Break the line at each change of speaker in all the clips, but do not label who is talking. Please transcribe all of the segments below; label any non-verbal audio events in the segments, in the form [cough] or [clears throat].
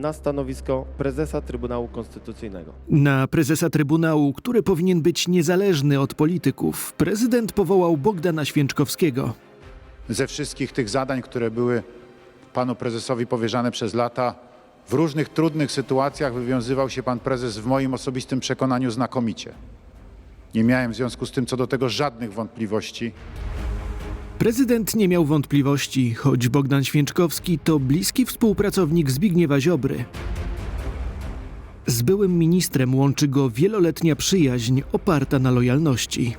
na stanowisko prezesa Trybunału Konstytucyjnego.
Na prezesa Trybunału, który powinien być niezależny od polityków, prezydent powołał Bogdana Święczkowskiego.
ze wszystkich tych zadań, które były panu prezesowi powierzane przez lata, w różnych trudnych sytuacjach wywiązywał się pan prezes w moim osobistym przekonaniu znakomicie. Nie miałem w związku z tym co do tego żadnych wątpliwości.
Prezydent nie miał wątpliwości, choć Bogdan Święczkowski to bliski współpracownik Zbigniewa Ziobry. Z byłym ministrem łączy go wieloletnia przyjaźń oparta na lojalności.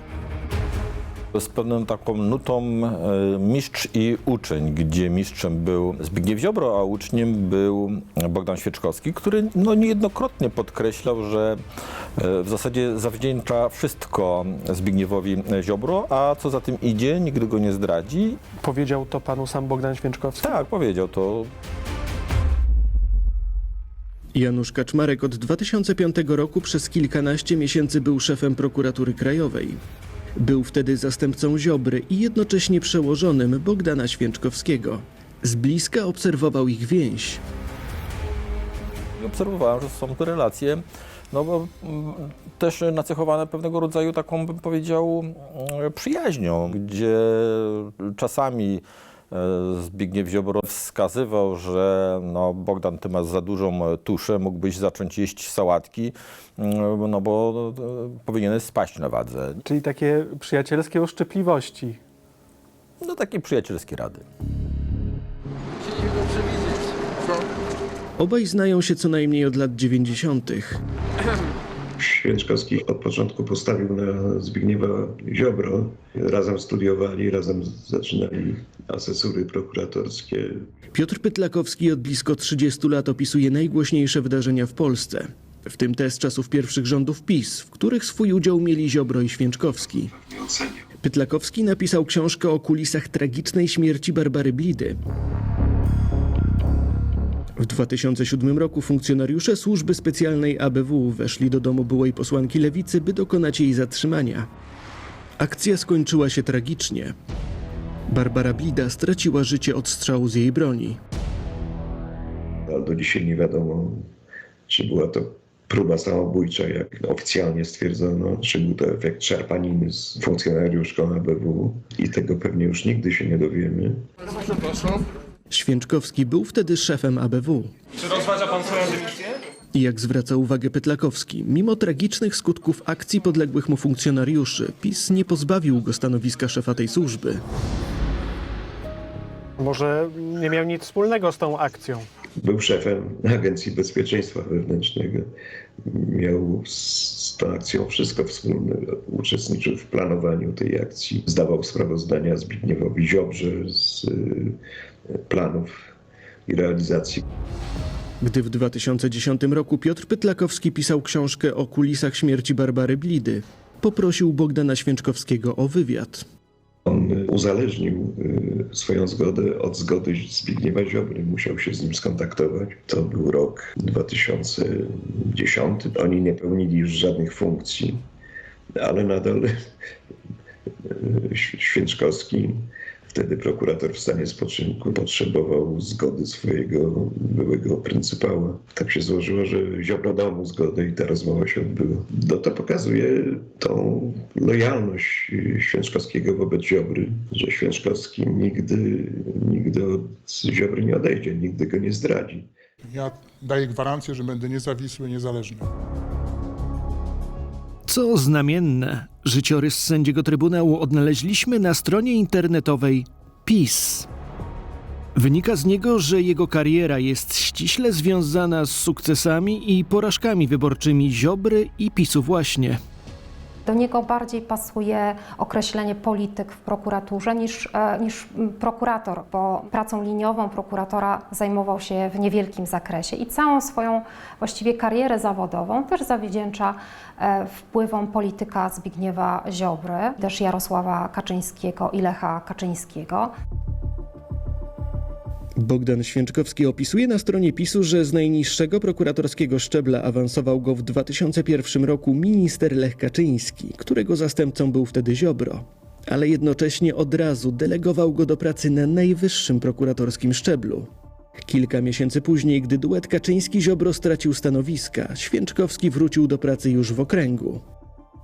Z pewną taką nutą e, mistrz i uczeń, gdzie mistrzem był Zbigniew Ziobro, a uczniem był Bogdan Świeczkowski, który no, niejednokrotnie podkreślał, że e, w zasadzie zawdzięcza wszystko Zbigniewowi Ziobro, a co za tym idzie, nigdy go nie zdradzi.
Powiedział to panu sam Bogdan Święczkowski?
Tak, powiedział to
Janusz Kaczmarek od 2005 roku przez kilkanaście miesięcy był szefem prokuratury krajowej. Był wtedy zastępcą Ziobry i jednocześnie przełożonym Bogdana Święczkowskiego. Z bliska obserwował ich więź.
Obserwowałem, że są to relacje, no bo mm, też nacechowane pewnego rodzaju taką, bym powiedział, mm, przyjaźnią, gdzie czasami Zbigniew Ziobro wskazywał, że no Bogdan, ty masz za dużą tuszę, mógłbyś zacząć jeść sałatki, mm, no bo e, powinieneś spaść na wadze.
Czyli takie przyjacielskie oszczepliwości.
No takie przyjacielskie rady.
Obaj znają się co najmniej od lat 90. [clears throat]
Święczkowski od początku postawił na Zbigniewa Ziobro. Razem studiowali, razem zaczynali asesury prokuratorskie.
Piotr Pytlakowski od blisko 30 lat opisuje najgłośniejsze wydarzenia w Polsce. W tym te z czasów pierwszych rządów PiS, w których swój udział mieli Ziobro i Święczkowski. Pytlakowski napisał książkę o kulisach tragicznej śmierci Barbary Blidy. W 2007 roku funkcjonariusze służby specjalnej ABW weszli do domu byłej posłanki Lewicy, by dokonać jej zatrzymania. Akcja skończyła się tragicznie. Barbara Blida straciła życie od strzału z jej broni.
Ale do dzisiaj nie wiadomo, czy była to próba samobójcza, jak oficjalnie stwierdzono, czy był to efekt szarpaniny z funkcjonariuszką ABW. I tego pewnie już nigdy się nie dowiemy.
Święczkowski był wtedy szefem ABW.
Czy rozważa pan swoją dymisję?
I jak zwraca uwagę Pytlakowski, mimo tragicznych skutków akcji podległych mu funkcjonariuszy, PiS nie pozbawił go stanowiska szefa tej służby.
Może nie miał nic wspólnego z tą akcją.
Był szefem Agencji Bezpieczeństwa Wewnętrznego. Miał z tą akcją wszystko wspólne. Uczestniczył w planowaniu tej akcji. Zdawał sprawozdania Zbigniewowi Ziobrze z planów i realizacji
Gdy w 2010 roku Piotr Pytlakowski pisał książkę o kulisach śmierci Barbary Blidy, poprosił Bogdana Święczkowskiego o wywiad.
On uzależnił y, swoją zgodę od zgody Zbigniewa Ziobry. Musiał się z nim skontaktować. To był rok 2010. Oni nie pełnili już żadnych funkcji, ale nadal y, Święczkowski, wtedy prokurator w stanie spoczynku, potrzebował zgody swojego byłego pryncypała. Tak się złożyło, że Ziobro dał mu zgodę i ta rozmowa się odbyła. No to pokazuje tą lojalność Święczkowskiego wobec Ziobry, że Święczkowski nigdy, nigdy od Ziobry nie odejdzie, nigdy go nie zdradzi.
Ja daję gwarancję, że będę niezawisły, niezależny.
Co znamienne, życiorys sędziego Trybunału odnaleźliśmy na stronie internetowej PiS. Wynika z niego, że jego kariera jest ściśle związana z sukcesami i porażkami wyborczymi Ziobry i PiSu właśnie.
Do niego bardziej pasuje określenie polityk w prokuraturze niż, e, niż prokurator, bo pracą liniową prokuratora zajmował się w niewielkim zakresie i całą swoją właściwie karierę zawodową też zawdzięcza e, wpływom polityka Zbigniewa Ziobry, też Jarosława Kaczyńskiego i Lecha Kaczyńskiego.
Bogdan Święczkowski opisuje na stronie PiSu, że z najniższego prokuratorskiego szczebla awansował go w 2001 roku minister Lech Kaczyński, którego zastępcą był wtedy Ziobro. Ale jednocześnie od razu delegował go do pracy na najwyższym prokuratorskim szczeblu. Kilka miesięcy później, gdy duet Kaczyński-Ziobro stracił stanowiska, Święczkowski wrócił do pracy już w okręgu.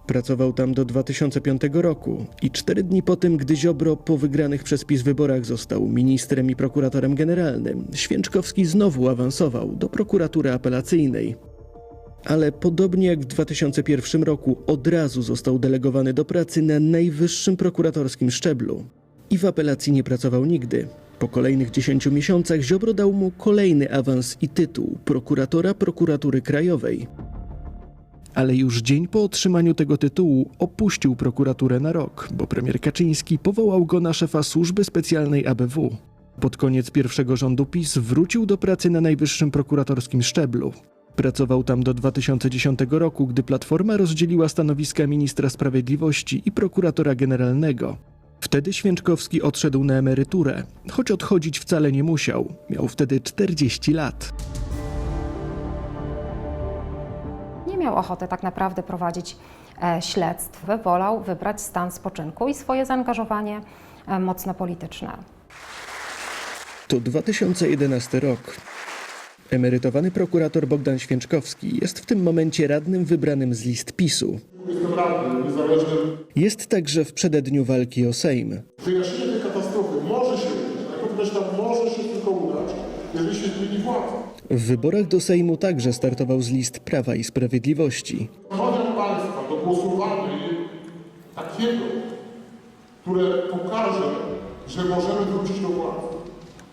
Pracował tam do 2005 roku i cztery dni po tym, gdy Ziobro po wygranych przez PiS wyborach został ministrem i prokuratorem generalnym, Święczkowski znowu awansował do prokuratury apelacyjnej. Ale podobnie jak w 2001 roku, od razu został delegowany do pracy na najwyższym prokuratorskim szczeblu. I w apelacji nie pracował nigdy. Po kolejnych 10 miesiącach Ziobro dał mu kolejny awans i tytuł prokuratora prokuratury krajowej. Ale już dzień po otrzymaniu tego tytułu opuścił prokuraturę na rok, bo premier Kaczyński powołał go na szefa służby specjalnej ABW. Pod koniec pierwszego rządu PiS wrócił do pracy na najwyższym prokuratorskim szczeblu. Pracował tam do 2010 roku, gdy Platforma rozdzieliła stanowiska ministra sprawiedliwości i prokuratora generalnego. Wtedy Święczkowski odszedł na emeryturę, choć odchodzić wcale nie musiał. Miał wtedy 40 lat.
Nie miał ochoty tak naprawdę prowadzić e, śledztw. Wolał wybrać stan spoczynku i swoje zaangażowanie e, mocno polityczne.
To 2011 rok. Emerytowany prokurator Bogdan Święczkowski jest w tym momencie radnym wybranym z list PiSu.
Jestem radnym, niezależnym.
Jest także w przededniu walki o Sejm.
Wyjaśnienie tej katastrofy może się udać, ale podkreślam, może się tylko udać, jeżeli się zmieni władza.
W wyborach do Sejmu także startował z list Prawa i Sprawiedliwości.
Namawiam Państwa do głosowania takiego, które pokaże, że możemy wrócić do władzy.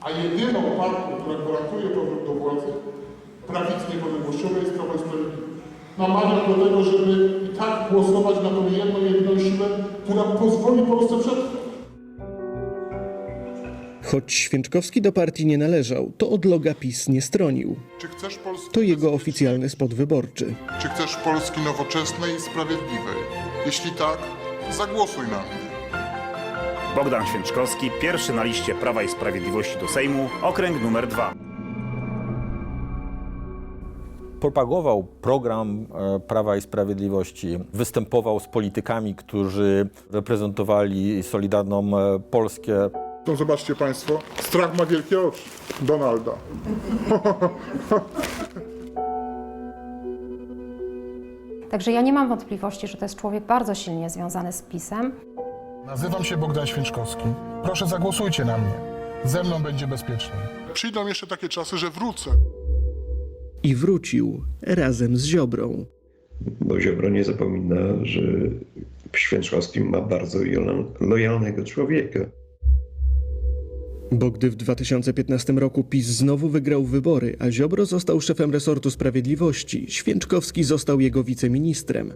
A jedyną partią, która gwarantuje powrót do władzy, prawicy niepodległościowej jest Prawo i Sprawiedliwość. Namawiam do tego, żeby i tak głosować na tą jedną, jedyną siłę, która pozwoli Polsce przetrwać.
Choć Święczkowski do partii nie należał, to od loga PiS nie stronił.
Czy chcesz Polski
To jego oficjalny spot wyborczy.
Czy chcesz Polski nowoczesnej i sprawiedliwej? Jeśli tak, zagłosuj na mnie.
Bogdan Święczkowski, pierwszy na liście Prawa i Sprawiedliwości do Sejmu, okręg numer 2.
propagował program e, Prawa i Sprawiedliwości, występował z politykami, którzy reprezentowali Solidarną e, Polskę.
To zobaczcie Państwo, strach ma wielkie oczy. Donalda. [laughs]
Także ja nie mam wątpliwości, że to jest człowiek bardzo silnie związany z PiSem.
Nazywam się Bogdan Święczkowski. Proszę zagłosujcie na mnie. Ze mną będzie bezpieczniej.
Przyjdą jeszcze takie czasy, że wrócę.
I wrócił razem z Ziobrą.
Bo Ziobro nie zapomina, że w Święczkowskim ma bardzo lojalnego człowieka.
Bo gdy w 2015 roku PiS znowu wygrał wybory, a Ziobro został szefem resortu sprawiedliwości, Święczkowski został jego wiceministrem.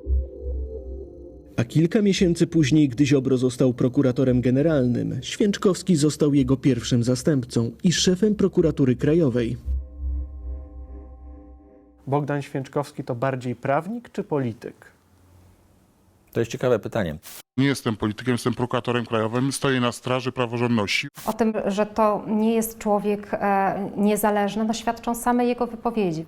A kilka miesięcy później, gdy Ziobro został prokuratorem generalnym, Święczkowski został jego pierwszym zastępcą i szefem prokuratury krajowej.
Bogdan Święczkowski to bardziej prawnik czy polityk?
To jest ciekawe pytanie.
Nie jestem politykiem, jestem prokuratorem krajowym, stoję na straży praworządności.
O tym, że to nie jest człowiek e, niezależny, no świadczą same jego wypowiedzi.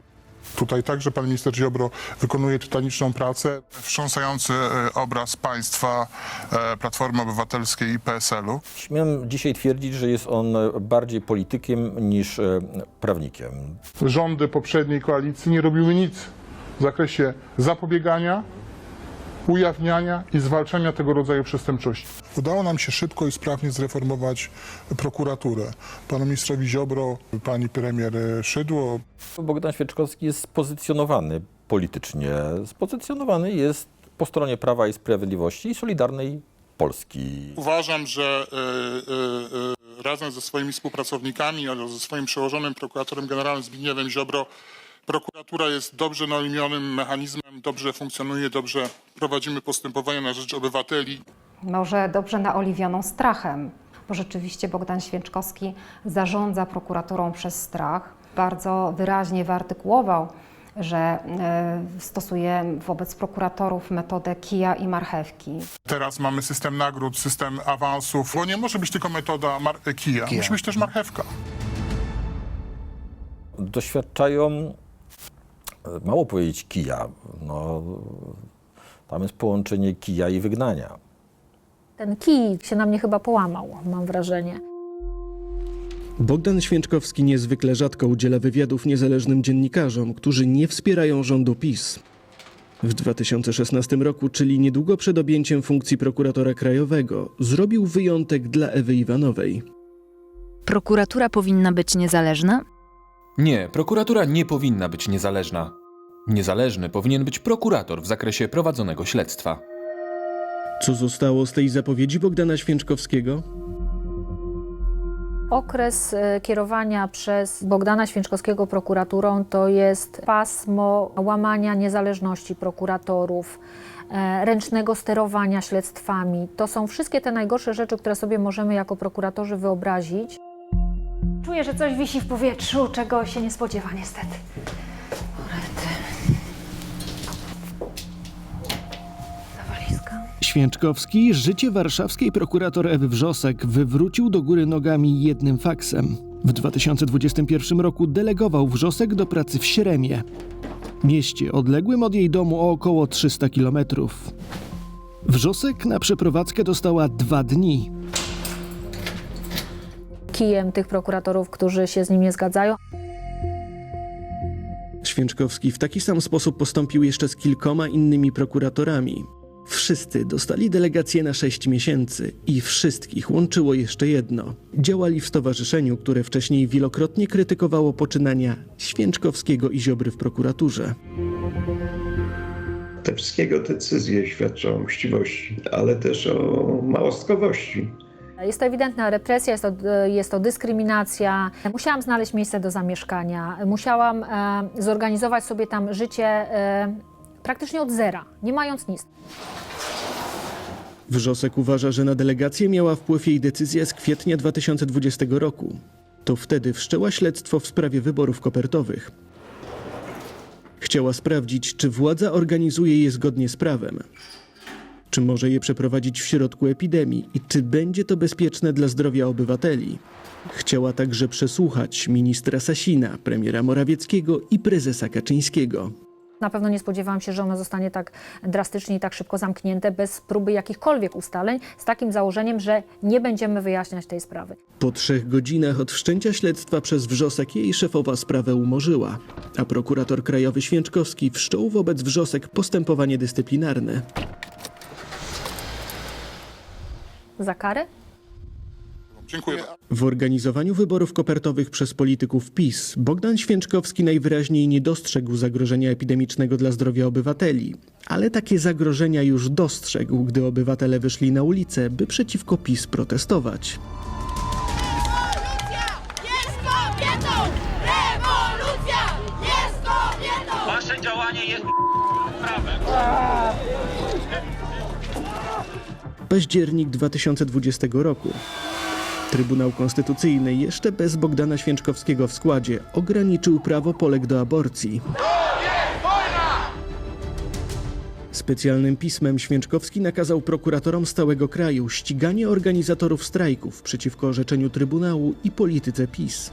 Tutaj także pan minister Ziobro wykonuje tytaniczną pracę. Wstrząsający e, obraz państwa e, Platformy Obywatelskiej i PSL-u.
Śmiem dzisiaj twierdzić, że jest on bardziej politykiem niż e, prawnikiem.
Rządy poprzedniej koalicji nie robiły nic w zakresie zapobiegania, ujawniania i zwalczania tego rodzaju przestępczości. Udało nam się szybko i sprawnie zreformować prokuraturę. Panu ministrowi Ziobro, pani premier Szydło,
Bogdan Święczkowski jest spozycjonowany politycznie. Spozycjonowany jest po stronie Prawa i Sprawiedliwości i Solidarnej Polski.
Uważam, że y, y, y, razem ze swoimi współpracownikami, ale ze swoim przełożonym prokuratorem generalnym Zbigniewem Ziobro, prokuratura jest dobrze naimionym mechanizmem, dobrze funkcjonuje, dobrze prowadzimy postępowania na rzecz obywateli.
Może dobrze naoliwioną strachem, bo rzeczywiście Bogdan Święczkowski zarządza prokuraturą przez strach. Bardzo wyraźnie wyartykułował, że e, stosuje wobec prokuratorów metodę kija i marchewki.
Teraz mamy system nagród, system awansów, bo nie może być tylko metoda mar- kija, musi być też marchewka.
Doświadczają, mało powiedzieć kija, no, tam jest połączenie kija i wygnania.
Ten kij się na mnie chyba połamał, mam wrażenie.
Bogdan Święczkowski niezwykle rzadko udziela wywiadów niezależnym dziennikarzom, którzy nie wspierają rządu PiS. W 2016 roku, czyli niedługo przed objęciem funkcji prokuratora krajowego, zrobił wyjątek dla Ewy Iwanowej.
Prokuratura powinna być niezależna?
Nie, prokuratura nie powinna być niezależna. Niezależny powinien być prokurator w zakresie prowadzonego śledztwa.
Co zostało z tej zapowiedzi Bogdana Święczkowskiego?
Okres e, kierowania przez Bogdana Święczkowskiego prokuraturą to jest pasmo łamania niezależności prokuratorów, e, ręcznego sterowania śledztwami. To są wszystkie te najgorsze rzeczy, które sobie możemy jako prokuratorzy wyobrazić.
Czuję, że coś wisi w powietrzu, czego się nie spodziewa niestety.
Święczkowski życie warszawskiej prokurator Ewy Wrzosek wywrócił do góry nogami jednym faksem. W 2021 roku delegował Wrzosek do pracy w Śremie, mieście odległym od jej domu o około 300 kilometrów. Wrzosek na przeprowadzkę dostała dwa dni.
Kijem tych prokuratorów, którzy się z nim nie zgadzają.
Święczkowski w taki sam sposób postąpił jeszcze z kilkoma innymi prokuratorami. Wszyscy dostali delegację na 6 miesięcy i wszystkich łączyło jeszcze jedno. Działali w stowarzyszeniu, które wcześniej wielokrotnie krytykowało poczynania Święczkowskiego i Ziobry w prokuraturze.
Te wszystkie jego decyzje świadczą o mściwości, ale też o małostkowości.
Jest to ewidentna represja, jest to, jest to dyskryminacja. Musiałam znaleźć miejsce do zamieszkania, musiałam e, zorganizować sobie tam życie e, praktycznie od zera, nie mając nic.
Wrzosek uważa, że na delegację miała wpływ jej decyzja z kwietnia 2020 roku. To wtedy wszczęła śledztwo w sprawie wyborów kopertowych. Chciała sprawdzić, czy władza organizuje je zgodnie z prawem. Czy może je przeprowadzić w środku epidemii i czy będzie to bezpieczne dla zdrowia obywateli? Chciała także przesłuchać ministra Sasina, premiera Morawieckiego i prezesa Kaczyńskiego.
Na pewno nie spodziewałam się, że ono zostanie tak drastycznie i tak szybko zamknięte, bez próby jakichkolwiek ustaleń, z takim założeniem, że nie będziemy wyjaśniać tej sprawy.
Po trzech godzinach od wszczęcia śledztwa przez Wrzosek jej szefowa sprawę umorzyła, a prokurator krajowy Święczkowski wszczął wobec Wrzosek postępowanie dyscyplinarne.
Za karę?
Dziękuję.
W organizowaniu wyborów kopertowych przez polityków PiS Bogdan Święczkowski najwyraźniej nie dostrzegł zagrożenia epidemicznego dla zdrowia obywateli, ale takie zagrożenia już dostrzegł, gdy obywatele wyszli na ulicę, by przeciwko PiS protestować.
Jest kobietą! Rewolucja jest kobietą!
Wasze działanie jest prawem.
Październik 2020 roku. Trybunał Konstytucyjny jeszcze bez Bogdana Święczkowskiego w składzie ograniczył prawo Polek do aborcji. Specjalnym pismem Święczkowski nakazał prokuratorom z całego kraju ściganie organizatorów strajków przeciwko orzeczeniu Trybunału i polityce PiS.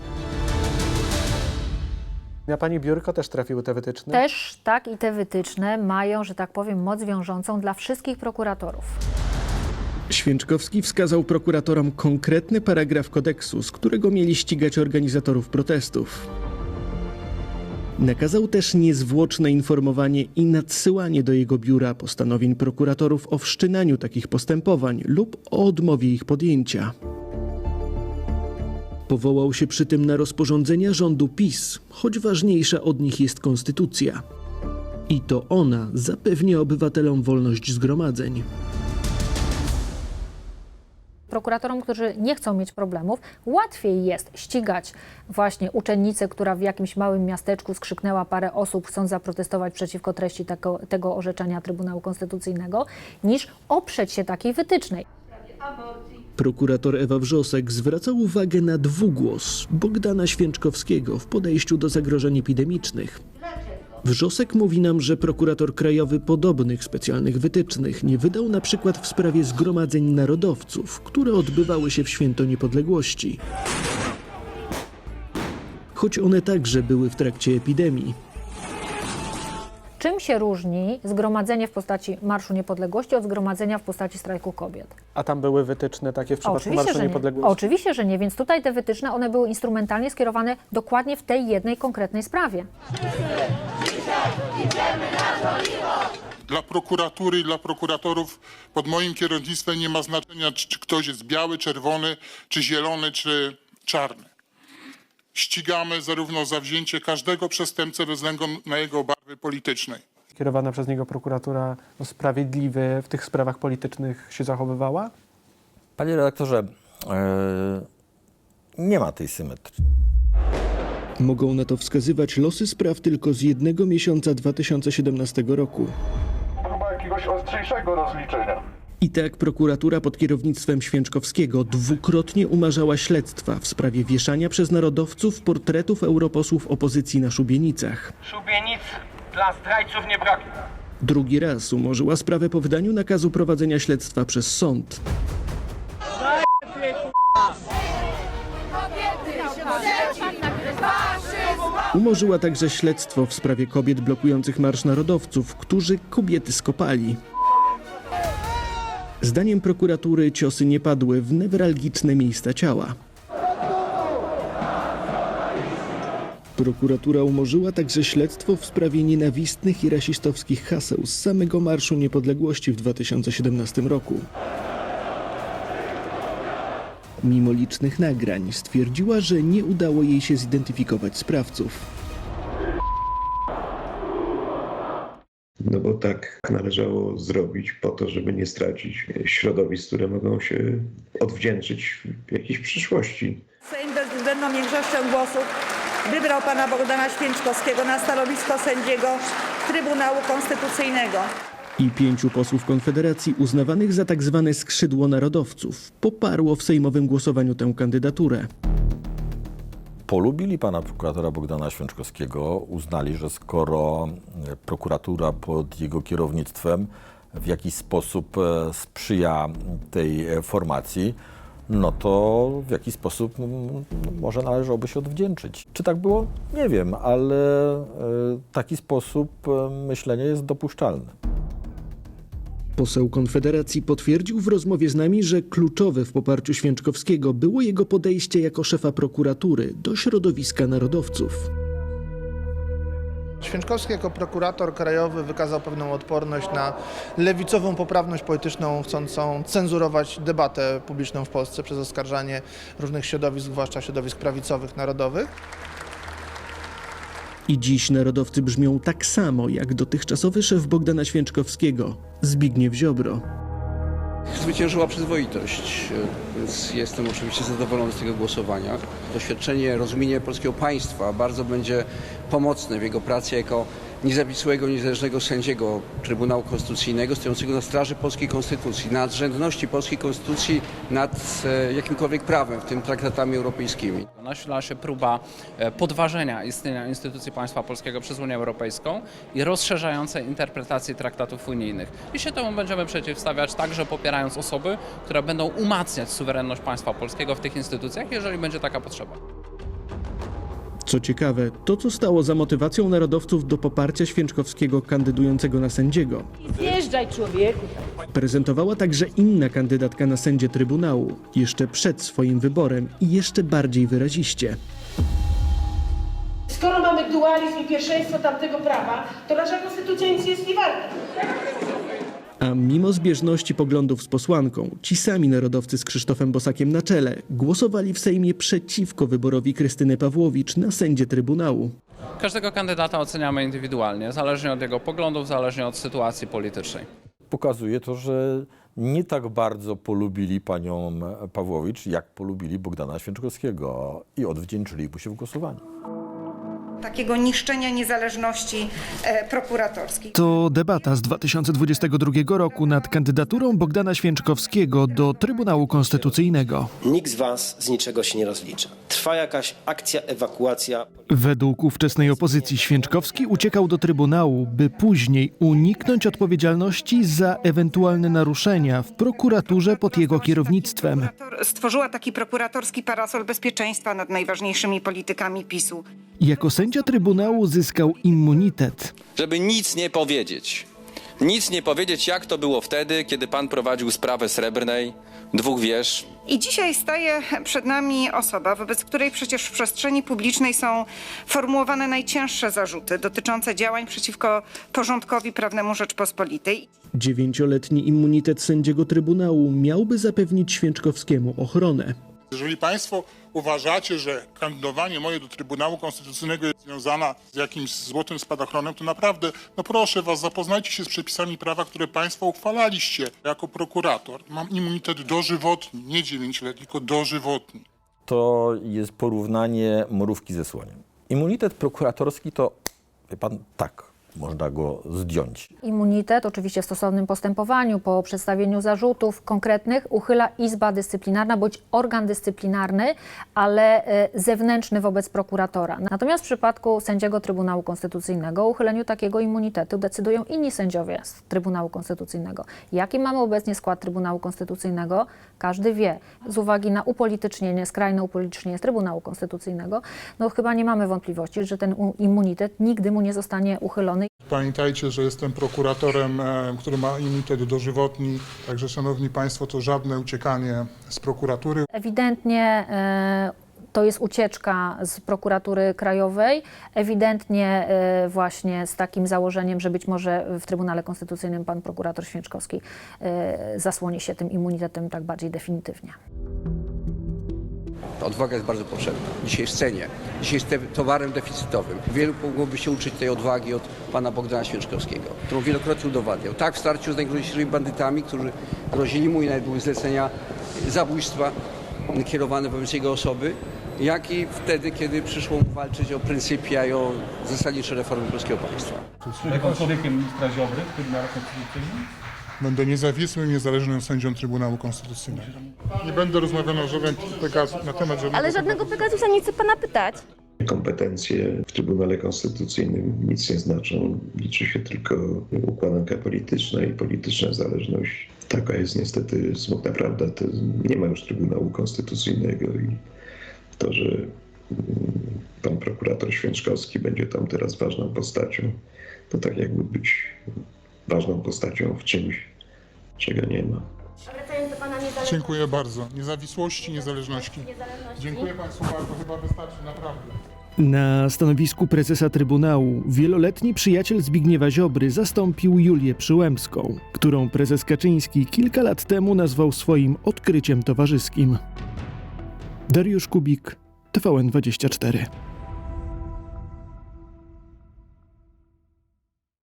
Na pani biurko też trafiły te wytyczne?
Też tak i te wytyczne mają, że tak powiem, moc wiążącą dla wszystkich prokuratorów.
Święczkowski wskazał prokuratorom konkretny paragraf kodeksu, z którego mieli ścigać organizatorów protestów. Nakazał też niezwłoczne informowanie i nadsyłanie do jego biura postanowień prokuratorów o wszczynaniu takich postępowań lub o odmowie ich podjęcia. Powołał się przy tym na rozporządzenia rządu PiS, choć ważniejsza od nich jest konstytucja. I to ona zapewnia obywatelom wolność zgromadzeń.
Prokuratorom, którzy nie chcą mieć problemów, łatwiej jest ścigać właśnie uczennicę, która w jakimś małym miasteczku skrzyknęła parę osób, chcąc zaprotestować przeciwko treści tego, tego orzeczenia Trybunału Konstytucyjnego, niż oprzeć się takiej wytycznej.
Prokurator Ewa Wrzosek zwraca uwagę na dwugłos Bogdana Święczkowskiego w podejściu do zagrożeń epidemicznych. Wrzosek mówi nam, że prokurator krajowy podobnych specjalnych wytycznych nie wydał na przykład w sprawie zgromadzeń narodowców, które odbywały się w święto niepodległości. Choć one także były w trakcie epidemii.
Czym się różni zgromadzenie w postaci Marszu Niepodległości od zgromadzenia w postaci strajku kobiet?
A tam były wytyczne takie w przypadku
Oczywiście,
Marszu
że nie.
Niepodległości?
Oczywiście, że nie, więc tutaj te wytyczne, one były instrumentalnie skierowane dokładnie w tej jednej konkretnej sprawie.
Dla prokuratury i dla prokuratorów pod moim kierownictwem nie ma znaczenia, czy, czy ktoś jest biały, czerwony, czy zielony, czy czarny. Ścigamy zarówno za wzięcie każdego przestępcę bez względu na jego barwy politycznej.
Kierowana przez niego prokuratura no, sprawiedliwie w tych sprawach politycznych się zachowywała?
Panie redaktorze, e, nie ma tej symetrii.
Mogą na to wskazywać losy spraw tylko z jednego miesiąca 2017 roku.
Próba jakiegoś ostrzejszego rozliczenia.
I tak prokuratura pod kierownictwem Święczkowskiego dwukrotnie umarzała śledztwa w sprawie wieszania przez narodowców portretów europosłów opozycji na szubienicach.
Szubienic dla zdrajców nie braknie.
Drugi raz umorzyła sprawę po wydaniu nakazu prowadzenia śledztwa przez sąd. Umorzyła także śledztwo w sprawie kobiet blokujących Marsz Narodowców, którzy kobiety skopali. Zdaniem prokuratury ciosy nie padły w newralgiczne miejsca ciała. Prokuratura umorzyła także śledztwo w sprawie nienawistnych i rasistowskich haseł z samego Marszu Niepodległości w 2017 roku. Mimo licznych nagrań stwierdziła, że nie udało jej się zidentyfikować sprawców.
No bo tak należało zrobić po to, żeby nie stracić środowisk, które mogą się odwdzięczyć w jakiejś przyszłości.
Sejm bezwzględną większością głosów wybrał pana Bogdana Święczkowskiego na stanowisko sędziego Trybunału Konstytucyjnego.
I pięciu posłów Konfederacji uznawanych za tak zwane skrzydło narodowców poparło w sejmowym głosowaniu tę kandydaturę.
polubili pana prokuratora Bogdana Święczkowskiego, uznali, że skoro e, prokuratura pod jego kierownictwem w jakiś sposób e, sprzyja tej e, formacji, no to w jakiś sposób może należałoby się odwdzięczyć. Czy tak było? Nie wiem, ale taki sposób myślenia jest dopuszczalny.
Poseł Konfederacji potwierdził w rozmowie z nami, że kluczowe w poparciu Święczkowskiego było jego podejście jako szefa prokuratury do środowiska narodowców.
Święczkowski jako prokurator krajowy wykazał pewną odporność na lewicową poprawność polityczną, chcącą cenzurować debatę publiczną w Polsce przez oskarżanie różnych środowisk, zwłaszcza środowisk prawicowych, narodowych.
I dziś narodowcy brzmią tak samo jak dotychczasowy szef Bogdana Święczkowskiego, Zbigniew Ziobro.
Zwyciężyła przyzwoitość, więc jestem oczywiście zadowolony z tego głosowania. Doświadczenie, rozumienie polskiego państwa bardzo będzie pomocne w jego pracy jako niezawisłego, niezależnego sędziego Trybunału Konstytucyjnego stojącego na straży polskiej konstytucji, nadrzędności polskiej konstytucji nad e, jakimkolwiek prawem, w tym traktatami europejskimi.
Nasiła się próba e, podważenia istnienia instytucji państwa polskiego przez Unię Europejską i rozszerzającej interpretacji traktatów unijnych. I się temu będziemy przeciwstawiać także popierając osoby, które będą umacniać suwerenność państwa polskiego w tych instytucjach, jeżeli będzie taka potrzeba.
Co ciekawe, to co stało za motywacją narodowców do poparcia Święczkowskiego kandydującego na sędziego,
Zjeżdżaj człowieku.
prezentowała także inna kandydatka na sędzię Trybunału, jeszcze przed swoim wyborem i jeszcze bardziej wyraziście.
Skoro mamy dualizm i pierwszeństwo tamtego prawa, to nasza konstytucja nic jest nie warta.
A mimo zbieżności poglądów z posłanką, ci sami narodowcy z Krzysztofem Bosakiem na czele głosowali w Sejmie przeciwko wyborowi Krystyny Pawłowicz na sędzię Trybunału.
Każdego kandydata oceniamy indywidualnie, zależnie od jego poglądów, zależnie od sytuacji politycznej.
Pokazuje to, że nie tak bardzo polubili panią Pawłowicz, jak polubili Bogdana Święczkowskiego i odwdzięczyli mu się w głosowaniu.
Takiego niszczenia niezależności e, prokuratorskiej.
To debata z 2022 roku nad kandydaturą Bogdana Święczkowskiego do Trybunału Konstytucyjnego.
Nikt z was z niczego się nie rozlicza. Trwa jakaś akcja, ewakuacja.
Według ówczesnej opozycji Święczkowski uciekał do Trybunału, by później uniknąć odpowiedzialności za ewentualne naruszenia w prokuraturze pod jego kierownictwem.
Stworzyła taki prokuratorski parasol bezpieczeństwa nad najważniejszymi politykami PiSu.
Jako sędzia Trybunału zyskał immunitet.
żeby nic nie powiedzieć. Nic nie powiedzieć, jak to było wtedy, kiedy pan prowadził sprawę srebrnej, dwóch wież,
I dzisiaj staje przed nami osoba, wobec której przecież w przestrzeni publicznej są formułowane najcięższe zarzuty dotyczące działań przeciwko porządkowi prawnemu Rzeczpospolitej.
Dziewięcioletni immunitet sędziego Trybunału miałby zapewnić Święczkowskiemu ochronę.
Jeżeli Państwo uważacie, że kandydowanie moje do Trybunału Konstytucyjnego jest związane z jakimś złotym spadochronem, to naprawdę, no proszę Was, zapoznajcie się z przepisami prawa, które Państwo uchwalaliście. Jako prokurator mam immunitet dożywotni, nie 9 lat, tylko dożywotni.
To jest porównanie mrówki ze słoniem. Immunitet prokuratorski to, wie pan, tak, można go zdjąć.
Immunitet, oczywiście w stosownym postępowaniu, po przedstawieniu zarzutów konkretnych, uchyla Izba Dyscyplinarna bądź organ dyscyplinarny, ale e, zewnętrzny wobec prokuratora. Natomiast w przypadku sędziego Trybunału Konstytucyjnego o uchyleniu takiego immunitetu decydują inni sędziowie z Trybunału Konstytucyjnego. Jaki mamy obecnie skład Trybunału Konstytucyjnego? Każdy wie. Z uwagi na upolitycznienie, skrajne upolitycznienie Trybunału Konstytucyjnego, no chyba nie mamy wątpliwości, że ten immunitet nigdy mu nie zostanie uchylony.
Pamiętajcie, że jestem prokuratorem, e, który ma immunitet dożywotni, także Szanowni Państwo, to żadne uciekanie z prokuratury.
Ewidentnie e, to jest ucieczka z prokuratury krajowej, ewidentnie e, właśnie z takim założeniem, że być może w Trybunale Konstytucyjnym pan prokurator Święczkowski zasłoni się tym immunitetem tak bardziej definitywnie.
Odwaga jest bardzo potrzebna. Dzisiaj w scenie, dzisiaj jest towarem deficytowym. Wielu mogłoby się uczyć tej odwagi od pana Bogdana Święczkowskiego, którą wielokrotnie udowadniał. Tak w starciu z najgroźniejszymi bandytami, którzy grozili mu i nawet były zlecenia zabójstwa kierowane wobec jego osoby, jak i wtedy, kiedy przyszło mu walczyć o pryncypia i o zasadnicze reformy polskiego państwa.
Pan człowiekiem ministra Ziobry w Trybunale Konstytucyjnym?
Będę niezawisłym, niezależnym sędzią Trybunału Konstytucyjnego. Nie będę rozmawiał na, żaden Pegasus, na temat żadnego
Ale żadnego Pegasusa nie chcę pana pytać.
Kompetencje w Trybunale Konstytucyjnym nic nie znaczą. Liczy się tylko układanka polityczna i polityczna zależność. Taka jest niestety smutna prawda. To nie ma już Trybunału Konstytucyjnego i to, że mm, pan prokurator Święczkowski będzie tam teraz ważną postacią, to tak jakby być ważną postacią w czymś, czego nie ma.
Wracając do pana niezależności.
Dziękuję bardzo. Niezawisłości, niezależności. Dziękuję Państwu bardzo. Chyba wystarczy, naprawdę.
Na stanowisku prezesa Trybunału wieloletni przyjaciel Zbigniewa Ziobry zastąpił Julię Przyłębską, którą prezes Kaczyński kilka lat temu nazwał swoim odkryciem towarzyskim. Dariusz Kubik, TVN24.